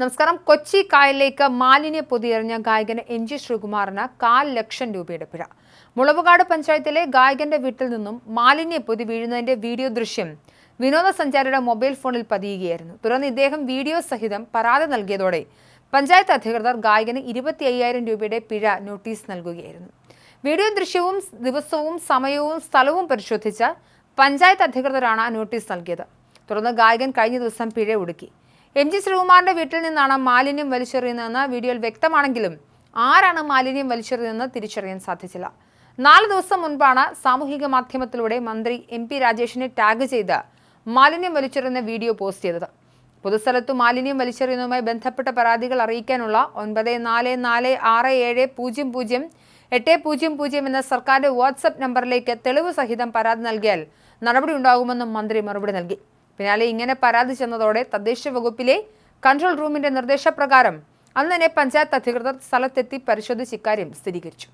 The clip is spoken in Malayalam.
നമസ്കാരം. കൊച്ചി കായലിലേക്ക് മാലിന്യ പൊതിയെറിഞ്ഞ ഗായകൻ എം ജി ശ്രീകുമാറിന് കാൽ ലക്ഷം രൂപയുടെ പിഴ. മുളവുകാട് പഞ്ചായത്തിലെ ഗായകന്റെ വീട്ടിൽ നിന്നും മാലിന്യ പൊതി വീഴുന്നതിന്റെ വീഡിയോ ദൃശ്യം വിനോദസഞ്ചാരിയുടെ മൊബൈൽ ഫോണിൽ പതിയുകയായിരുന്നു. തുടർന്ന് ഇദ്ദേഹം വീഡിയോ സഹിതം പരാതി നൽകിയതോടെ പഞ്ചായത്ത് അധികൃതർ ഗായകന് ഇരുപത്തി അയ്യായിരം രൂപയുടെ പിഴ നോട്ടീസ് നൽകുകയായിരുന്നു. വീഡിയോ ദൃശ്യവും ദിവസവും സമയവും സ്ഥലവും പരിശോധിച്ച പഞ്ചായത്ത് അധികൃതരാണ് നോട്ടീസ് നൽകിയത്. തുടർന്ന് ഗായകൻ കഴിഞ്ഞ ദിവസം പിഴ ഒടുക്കി. എം ജി ശ്രീകുമാറിന്റെ വീട്ടിൽ നിന്നാണ് മാലിന്യം വലിച്ചെറിയുന്നതെന്ന് വീഡിയോയിൽ വ്യക്തമാണെങ്കിലും ആരാണ് മാലിന്യം വലിച്ചെറിയുന്നതെന്ന് തിരിച്ചറിയാൻ സാധിച്ചില്ല. നാല് ദിവസം മുൻപാണ് സാമൂഹിക മാധ്യമത്തിലൂടെ മന്ത്രി എം പി രാജേഷിനെ ടാഗ് ചെയ്ത് മാലിന്യം വലിച്ചെറിയുന്ന വീഡിയോ പോസ്റ്റ് ചെയ്തത്. പൊതുസ്ഥലത്തു മാലിന്യം വലിച്ചെറിയുന്നതുമായി ബന്ധപ്പെട്ട പരാതികൾ അറിയിക്കാനുള്ള ഒൻപത് നാല് നാല് ആറ് ഏഴ് പൂജ്യം പൂജ്യം എട്ട് പൂജ്യം പൂജ്യം എന്ന സർക്കാരിന്റെ വാട്സപ്പ് നമ്പറിലേക്ക് തെളിവ് സഹിതം പരാതി നൽകിയാൽ നടപടി ഉണ്ടാകുമെന്നും മന്ത്രി മറുപടി നൽകി. പിന്നാലെ ഇങ്ങനെ പരാതി ചെന്നതോടെ തദ്ദേശ വകുപ്പിലെ കൺട്രോൾ റൂമിന്റെ നിർദ്ദേശപ്രകാരം അന്ന് തന്നെ പഞ്ചായത്ത് അധികൃതർ സ്ഥലത്തെത്തി പരിശോധിച്ച് ഇക്കാര്യം സ്ഥിരീകരിച്ചു.